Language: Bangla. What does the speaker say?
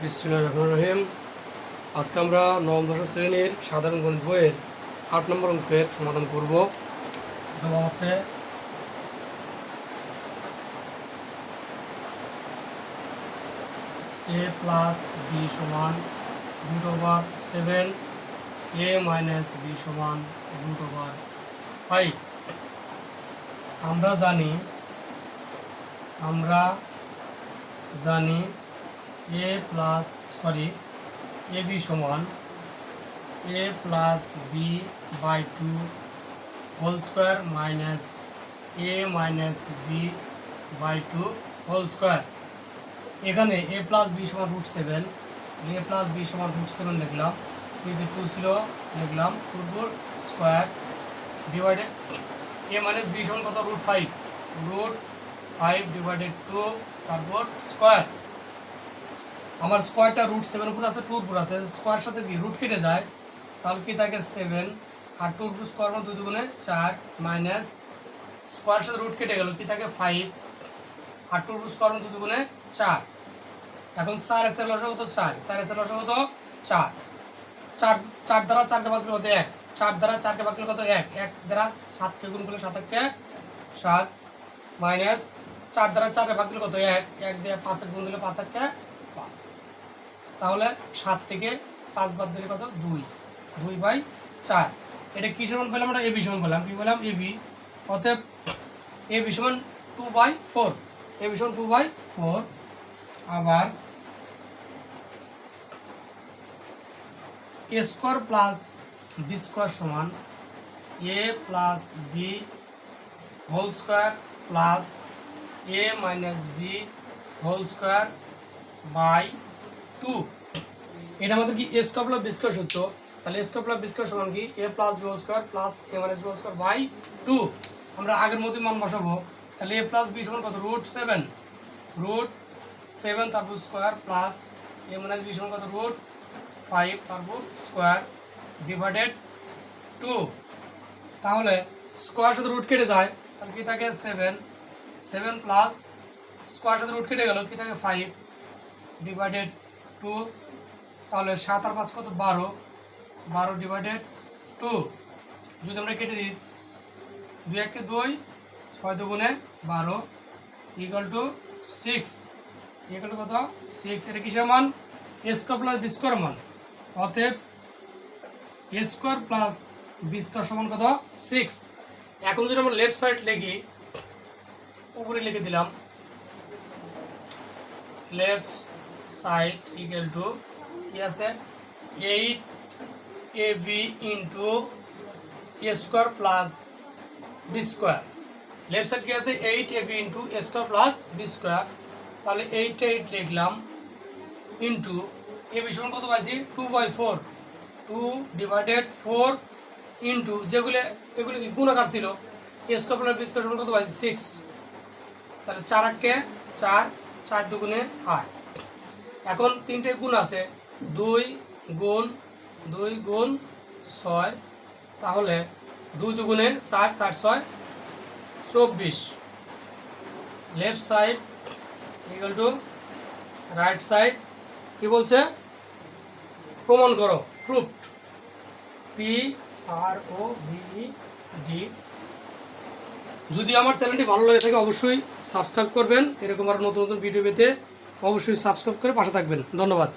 বিসমুল্লাহ রহমান রহিম। আজকে আমরা নবম, দশম শ্রেণির সাধারণ গণিত বইয়ের আট নম্বর অঙ্কের সমাধান করব। আছে এ প্লাস বি সমান root over seven A minus B সমান রুট ওভার ফাইভ আমরা জানি আমরা জানি A plus sorry A B সমান A plus B by two whole square minus A minus B by two whole square এখানে এ প্লাস বি সমান root seven A plus B সমান রুট সেভেন লিখলাম নিচে টু ছিল লিখলাম two tour square divided A minus B সমান কত? Root five root five divided two তারপর স্কোয়ার আমার স্কোয়ারটা রুট সেভেন উপর আছে টুর উপর আছে। স্কোয়ার সাথে কি? রুট কেটে যায়, তাহলে কি থাকে? সেভেন আর টুর উপর স্কোয়ার মানে দুই দুগুণে চার মাইনাস স্কোয়ার সাথে রুট কেটে গেল, কি থাকে? ফাইভ আর টুর উপর স্কোয়ার মানে দুই দুগুণে চার। এখন চার এসের লসা কত? চার। চার এসের লসা কত? চার। চার চার দ্বারা চারকে করলে কত? এক। চার দ্বারা চারকে ভাগ করলে কত? এক। এক দ্বারা সাতকে গুণ করলে সাত একে সাত মাইনাস চার দ্বারা চারকে ভাগ করলে কত? এক। এক দিয়ে পাঁচের গুণ দিলে পাঁচ একে পাঁচ। তাহলে সাত থেকে পাঁচ বাদ দিলে কত? দুই। দুই বাই চার। এটা কি সমান পেলাম আমরা এ বি সমান পেলাম কি পেলাম এ বি। অতএব এ বি সমান two by four. A B সমান টু বাই ফোর। আবার A square plus B square সমান A plus B whole square plus A minus B whole square by two. এটা আমাদের কি এ স্কোয়ার প্লাস বি সূত্র? তাহলে এ স্কোয়ার প্লাস বি সমান কি? A plus B whole square plus A minus B whole square by two আমরা আগের মতোই মান বসাবো। তাহলে এ প্লাস বি সমান কত? রুট সেভেন রুট সেভেন তারপর square plus A minus B সমান কত? রুট ফাইভ তারপর স্কোয়ার ডিভাইডেড টু তাহলে স্কোয়ার সাথে রুট কেটে যায়, তাহলে কি থাকে? সেভেন সেভেন প্লাস স্কোয়ার সাথে রুট কেটে গেল, কি থাকে? ফাইভ ডিভাইডেড টু, তাহলে সাত আর পাঁচ কত? বারো। বারো ডিভাইডেড টু যদি আমরা কেটে দিই, দুই একে দুই, ছয় দুগুণে বারো equal to six equal to কত? সিক্স এটা কিসের মান? A square plus B square মান। অতএব এ স্কোয়ার প্লাস বি সমান কত? সিক্স এখন যদি আমরা লেফট সাইড লিখি, উপরে লিখে দিলাম লেফট সাইড ইকুয়াল টু কি আছে? Eight A B into A square plus B square left side কি আছে? Eight A B into A square plus B square তাহলে এইট এইট লিখলাম ইন্টু এ বি সমান কত পাইছি? Two by four two divided four into যেগুলো, এগুলো গুণাকার ছিল? A square plus B square সমান কত পাইছি? সিক্স তাহলে চার আটকে চার চার দুগুণে আট। এখন তিনটে গুণ আছে। দুই গুণ দুই গুণ ছয়, তাহলে দুই দুগুণে চার চার ছয়, চব্বিশ। Left side equal to right side কি বলছে? প্রমাণ করো proved P R O V D যদি আমার চ্যানেলটি ভালো লাগে থাকে, অবশ্যই সাবস্ক্রাইব করবেন। এরকম আরও নতুন নতুন ভিডিও পেতে অবশ্যই সাবস্ক্রাইব করে পাশে থাকবেন। ধন্যবাদ।